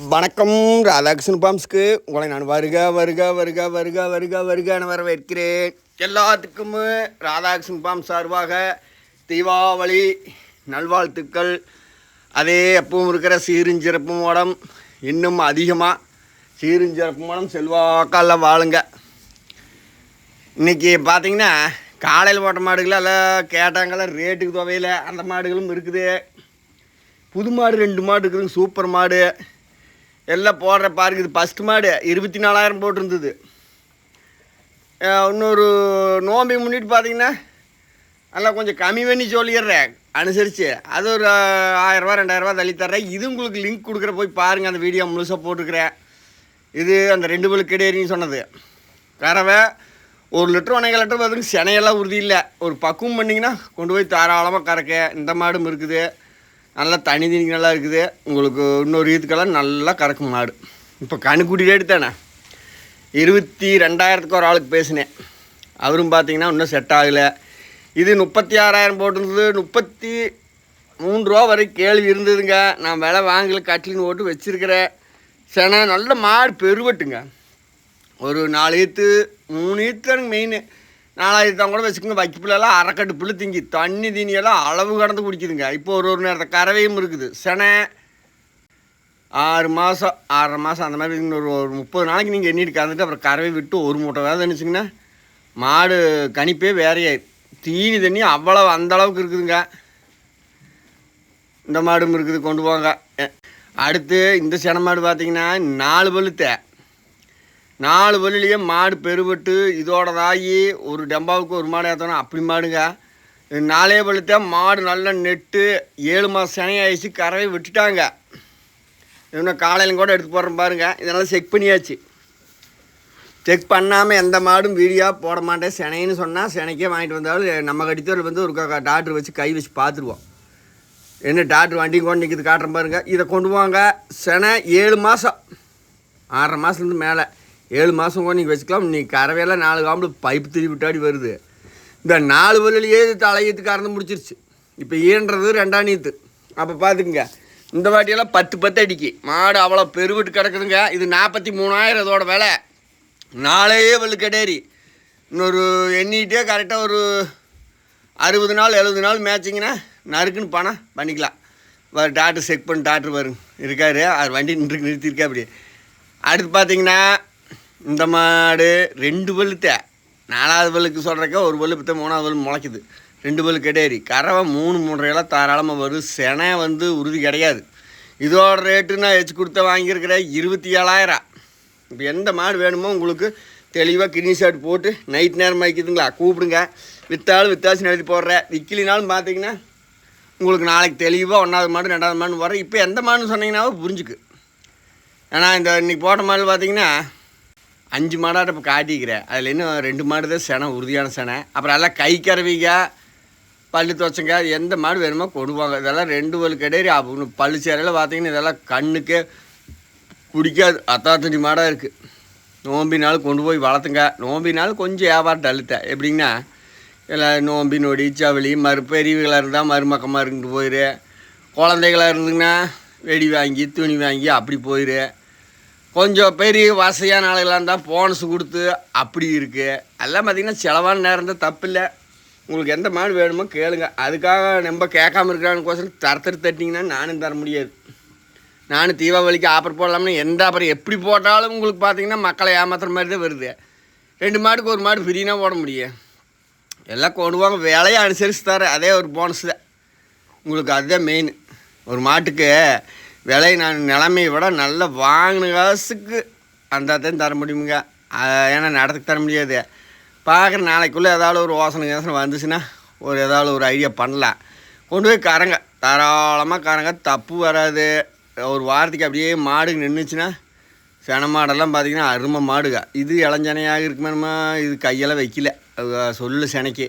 வணக்கம் ராதாகிருஷ்ணன் பாம்ஸ்க்கு. உங்களை நான் வருக வருக வருக வருக வருக வருக என வரவேற்கிறேன். எல்லாத்துக்கும் ராதாகிருஷ்ணன் பாம் சார்பாக தீபாவளி நல்வாழ்த்துக்கள். அதே எப்பவும் இருக்கிற சீருஞ்சிறப்பு மூலம் இன்னும் அதிகமாக சீருஞ்சிறப்பு மூலம் செல்வாக்கால வாழுங்க. இன்றைக்கி பார்த்தீங்கன்னா காலையில் போட்ட மாடுகள் எல்லாம் கேட்டாங்கள ரேட்டுக்கு துவையில் அந்த மாடுகளும் இருக்குது. புது மாடு ரெண்டு மாடு இருக்குதுங்க சூப்பர் மாடு. எல்லாம் போடுற பாருங்க இது ஃபஸ்ட் மாடு. இருபத்தி நாலாயிரம் போட்டிருந்தது இன்னொரு நோம்பி முன்னிட்டு பார்த்தீங்கன்னா நல்லா கொஞ்சம் கம்மி பண்ணி சொல்லிடுறேன். அனுசரித்து அது ஒரு ஆயிரரூவா ரெண்டாயிரரூவா தள்ளி தர்றேன். இது உங்களுக்கு லிங்க் கொடுக்குற போய் பாருங்கள் அந்த வீடியோ முழுசாக போட்டுக்கிறேன் இது அந்த ரெண்டு பேருக்கு கிடையாதுன்னு சொன்னது. கறவை ஒரு லிட்டர் ஒன்றரை லிட்டர் பார்த்துக்கு செனையெல்லாம் உறுதி இல்லை. ஒரு பக்குவம் பண்ணிங்கன்னா கொண்டு போய் தாராளமாக கறக்க. இந்த மாடும் இருக்குது. நல்லா தனி தனிக்கு நல்லா இருக்குது. உங்களுக்கு இன்னொரு இதுக்கெல்லாம் நல்லா கறக்கும் மாடு. இப்போ கணுக்குட்டி ரேட்டு தானே? இருபத்தி ரெண்டாயிரத்துக்கு ஒரு ஆளுக்கு பேசினேன். அவரும் பார்த்தீங்கன்னா இன்னும் செட் ஆகலை. இது முப்பத்தி ஆறாயிரம் போட்டிருந்தது. முப்பத்தி மூணு ரூபா வரைக்கும் கேள்வி இருந்ததுங்க. நான் விலை வாங்கல கட்டிலின்னு போட்டு வச்சுருக்கிறேன். செனை நல்ல மாடு பெருவட்டுங்க. ஒரு நாலு ஈத்து மூணு ஈத்து எனக்கு மெயின் நாலாயிரத்தான் கூட வச்சுக்கோங்க. வைக்கப்புலாம் அரைக்கட்டு புல்லு திங்கி தண்ணி தீனியெல்லாம் அளவு கடந்து குடிக்குதுங்க. இப்போ ஒரு ஒரு நேரத்தை கறவையும் இருக்குது. செனை ஆறு மாதம் ஆறரை மாதம் அந்த மாதிரி ஒரு ஒரு முப்பது நாளைக்கு நீங்கள் எண்ணிட்டு கறந்துட்டு அப்புறம் கறவை விட்டு ஒரு மூட்டை வேலை நினச்சிங்கன்னா மாடு கணிப்பே வேறையாயிரு தீனி தண்ணி அவ்வளோ அந்த அளவுக்கு இருக்குதுங்க. இந்த மாடும் இருக்குது கொண்டு போங்க. அடுத்து இந்த சென மாடு பார்த்தீங்கன்னா நாலு பழுத்த நாலு பல்லுலேயே மாடு பெருபட்டு இதோடதாகி ஒரு டெம்பாவுக்கு ஒரு மாடு ஏற்றணும் அப்படி மாடுங்க. இது நாலே மாடு நல்லா நெட்டு ஏழு மாதம் சனையாயிடுச்சு கறவை விட்டுட்டாங்க. இன்னும் காலையிலும் கூட எடுத்து போடுறேன் பாருங்க. இதெல்லாம் செக் பண்ணியாச்சு. செக் பண்ணாமல் எந்த மாடும் வீடியோ போட மாட்டேன். செனைன்னு சொன்னால் செனைக்கே வாங்கிட்டு வந்தாலும் நம்ம கடித்தவர்கள் வந்து ஒரு க- டாக்டர் வச்சு கை வச்சு பார்த்துருவோம். என்ன டாக்டர் வண்டி கொண்டு நிற்கிது காட்டுறேன் பாருங்க. இதை கொண்டு வாங்க செனை ஏழு மாதம் ஆறரை மாதத்துலேருந்து மேலே. ஏழு மாதம் கூட நீங்கள் வச்சுக்கலாம். நீ கறவையெல்லாம் நாலு காம்பு பைப்பு திருப்பி விட்டாடி வருது. இந்த நாலு வழியிலேயே இது தலையீத்து கறந்து முடிச்சிருச்சு. இப்போ ஈன்றது ரெண்டாம் நீத்து. அப்போ பார்த்துக்குங்க இந்த வாட்டியெல்லாம் பத்து பத்து அடிக்கு. மாடு அவ்வளோ பெருவிட்டு கிடக்குதுங்க. இது நாற்பத்தி மூணாயிரம் இதோட விலை. நாளையே வலு கடேரி இன்னொரு எண்ணிக்கிட்டே கரெக்டாக ஒரு அறுபது நாள் எழுபது நாள் மேட்சிங்கன்னா நறுக்குன்னு பணம் பண்ணிக்கலாம். வர டாக்டர் செக் பண்ணி டாக்டர் வரும் இருக்காரு. அவர் வண்டி நின்று நிறுத்தியிருக்கா அப்படி அடுத்து பார்த்தீங்கன்னா இந்த மாடு ரெண்டு பல்லுத்தே நாலாவது பல்லுக்கு சொல்கிறக்க ஒரு பல்லு பத்த மூணாவது பல்லு முளைக்குது. ரெண்டு பல்லு கிடையாது கறவை மூணு மூன்றையெல்லாம் தாராளமாக வரும். செனை வந்து உறுதி கிடையாது. இதோட ரேட்டு நான் வச்சு கொடுத்த வாங்கியிருக்கிறேன் இருபத்தி ஏழாயிரம். இப்போ எந்த மாடு வேணுமோ உங்களுக்கு தெளிவாக கிட்னி ஷாட் போட்டு நைட் நேரம் வைக்குதுங்களா? கூப்பிடுங்க. விற்றாலும் வித்தாசி எழுதி போடுறேன். விற்கலினாலும் பார்த்தீங்கன்னா உங்களுக்கு நாளைக்கு தெளிவாக ஒன்றாவது மாடு ரெண்டாவது மாடு வர இப்போ எந்த மாடுன்னு சொன்னீங்கன்னாவும் புரிஞ்சுக்கு. ஏன்னா இந்த இன்னைக்கு போட்ட மாடு பார்த்தீங்கன்னா அஞ்சு மாடாட்ட இப்போ காட்டிக்கிறேன். அதில் இன்னும் ரெண்டு மாடு தான் செனை உறுதியான செனை. அப்புறம் எல்லாம் கை கறவிங்க பல்லு துவச்சங்க எந்த மாடு வேணுமோ கொடுவாங்க இதெல்லாம் ரெண்டு வலு கிடையாது அப்போ பல்லு சேரையில் பார்த்தீங்கன்னா இதெல்லாம் கண்ணுக்கு குடிக்காது அத்தாத்தடி மாடாக இருக்குது நோம்பினாலும் கொண்டு போய் வளர்த்துங்க. நோம்பினாலும் கொஞ்சம் வியாபாரம் தள்ளுத்தேன் எப்படிங்கன்னா எல்லாம் நோம்பி நொடி சவளி மறு பெரியவங்களாக இருந்தால் மருமக்கமாக இருந்துட்டு போயிரு. குழந்தைகளாக இருந்துங்கன்னா வெடி வாங்கி துணி வாங்கி அப்படி போயிரு. கொஞ்சம் பெரிய வசதியான ஆளுகளாக இருந்தால் போனஸ் கொடுத்து அப்படி இருக்குது எல்லாம் பார்த்திங்கன்னா செலவான நேரம் தான் தப்பு இல்லை உங்களுக்கு எந்த மாடு வேணுமோ கேளுங்க. அதுக்காக நம்ம கேட்காம இருக்கிறானுக்கோசரம் தரத்தரு தட்டிங்கன்னா நானும் தர முடியாது. நானும் தீபாவளிக்கு ஆஃபர் போடலாம்னு எந்த ஆஃபர் எப்படி போட்டாலும் உங்களுக்கு பார்த்தீங்கன்னா மக்களை ஏமாத்துற மாதிரி தான் வருது. ரெண்டு மாடுக்கு ஒரு மாடு ஃப்ரீனா போட முடியும். எல்லாம் கொண்டு வாங்க விலையை அனுசரித்து தரேன் அதே ஒரு போனஸ் தான். உங்களுக்கு அதுதான் மெயின் ஒரு மாட்டுக்கு விலை நான் நிலைமையை விட நல்லா வாங்கின காசுக்கு அந்த தான் தர முடியுமுங்க. ஏன்னா நடத்துக்கு தர முடியாது. பார்க்குற நாளைக்குள்ளே ஏதாவது ஒரு யோசனை யோசனை வந்துச்சுன்னா ஒரு ஏதாவது ஒரு ஐடியா பண்ணலாம். கொண்டு போய் கரங்க தாராளமாக கரங்க தப்பு வராது. ஒரு வாரத்துக்கு அப்படியே மாடு நின்றுச்சுன்னா சென மாடெல்லாம் பார்த்திங்கன்னா அருமை மாடுங்க. இது இளஞ்சனையாக இருக்குமேனுமா இது கையெல்லாம் வைக்கல. சொல்லு செனைக்கு.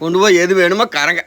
கொண்டு போய் எது வேணுமோ கரங்க